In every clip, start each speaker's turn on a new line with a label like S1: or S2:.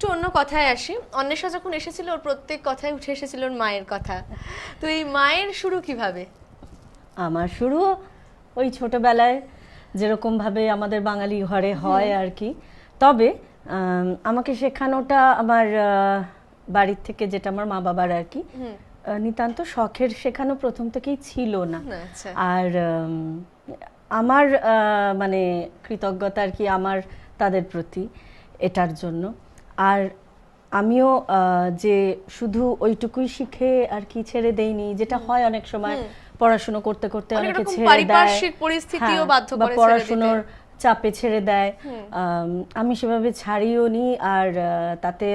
S1: একটু অন্য কথায় আসি। অন্বেষা যখন এসেছিল ওর প্রত্যেক কথায় উঠে এসেছিল ওর মায়ের কথা। তো এই মায়ের শুরু কীভাবে?
S2: আমার শুরু ওই ছোটবেলায় যেরকমভাবে আমাদের বাঙালি ঘরে হয় আর কি। তবে আমাকে শেখানোটা আমার বাড়ির থেকে যেটা আমার মা বাবার আর কি নিতান্ত শখের শেখানো প্রথম থেকেই ছিল না।
S1: আচ্ছা।
S2: আর আমার মানে কৃতজ্ঞতা আর কি আমার তাদের প্রতি এটার জন্য। আর আমিও যে শুধু ওইটুকুই শিখে আর কি ছেড়ে দেইনি যেটা হয় অনেক সময় পড়াশুনো করতে করতে
S1: অনেকে
S2: ছেড়ে দেয়।
S1: পারিপার্শ্বিক পরিস্থিতিও
S2: হ্যাঁ,
S1: বাধ্য করে
S2: পড়াশুনোর চাপে ছেড়ে দেয়। আম, আমি সেভাবে ছাড়িও নি আর তাতে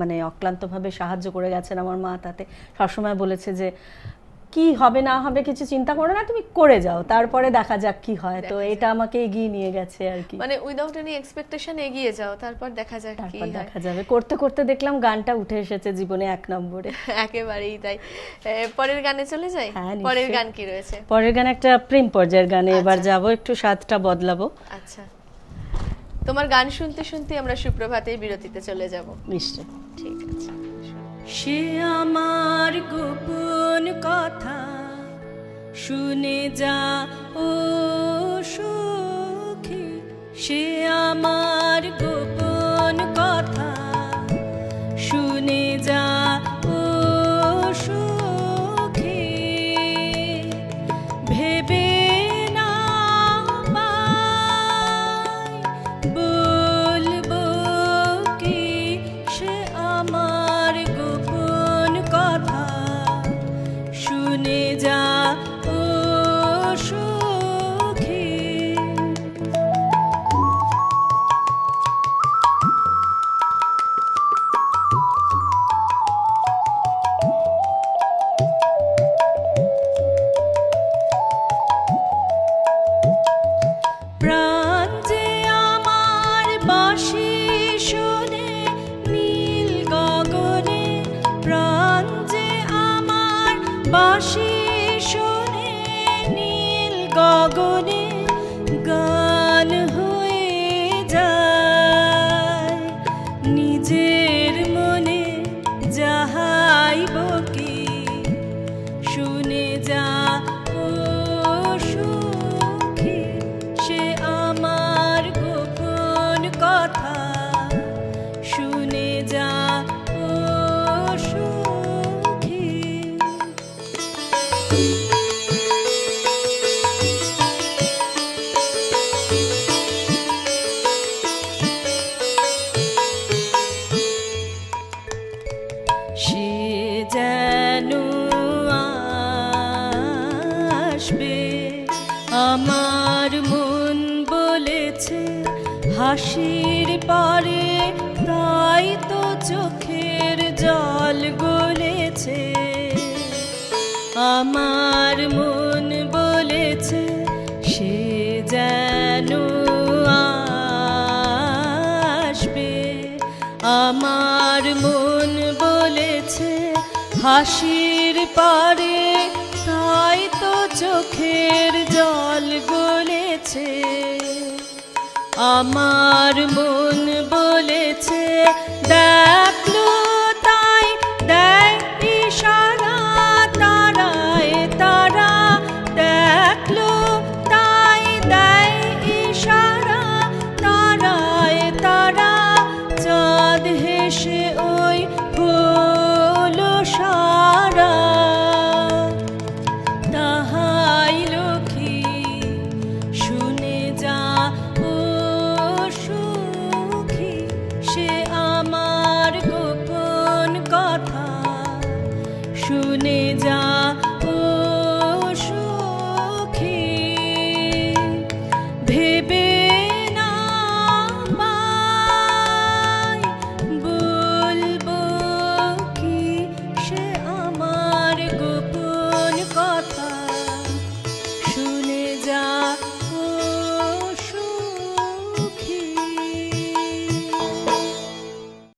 S2: মানে অক্লান্তভাবে সাহায্য করে গেছেন আমার মা তাতে সবসময় বলেছে যে কি হবে না হবে কিছু চিন্তা করো না তুমি করে যাও। তারপরে দেখা যাক কি হয়। তো এটা আমাকে এগিয়ে নিয়ে গেছে আর কি।
S1: মানে উইদাউট এনি এক্সপেকটেশন এগিয়ে যাও তারপর দেখা যাক কি হয়।
S2: দেখা যাবে। করতে করতে দেখলাম গানটা উঠে এসেছে জীবনে এক নম্বরে।
S1: একেবারেই তাই। পরের গানে চলে যাই?
S2: হ্যাঁ,
S1: পরের গান কি রয়েছে?
S2: পরের গান একটা প্রেম পর্যায়ের গানে এবার
S1: আচ্ছা।
S2: যাব একটু স্বাদটা বদলাবো।
S1: আচ্ছা। তোমার গান শুনতে শুনতে আমরা সুপ্রভাতের বিরতিতে চলে যাব।
S2: নিশ্চয়
S1: ঠিক আছে।
S2: সে আমার গোপন কথা শুনে যা ও সখী সে আমার বাঁশি শোনে নীল গগনে আমার মন বলেছে হাসির পারে তাই তো চোখের জল গলেছে। আমার মন বলেছে, সে যেন আসবে। আমার মন বলেছে, হাসির পারে তাই তো চোখের জল গলেছে। আমার মন বলেছে শুনে যা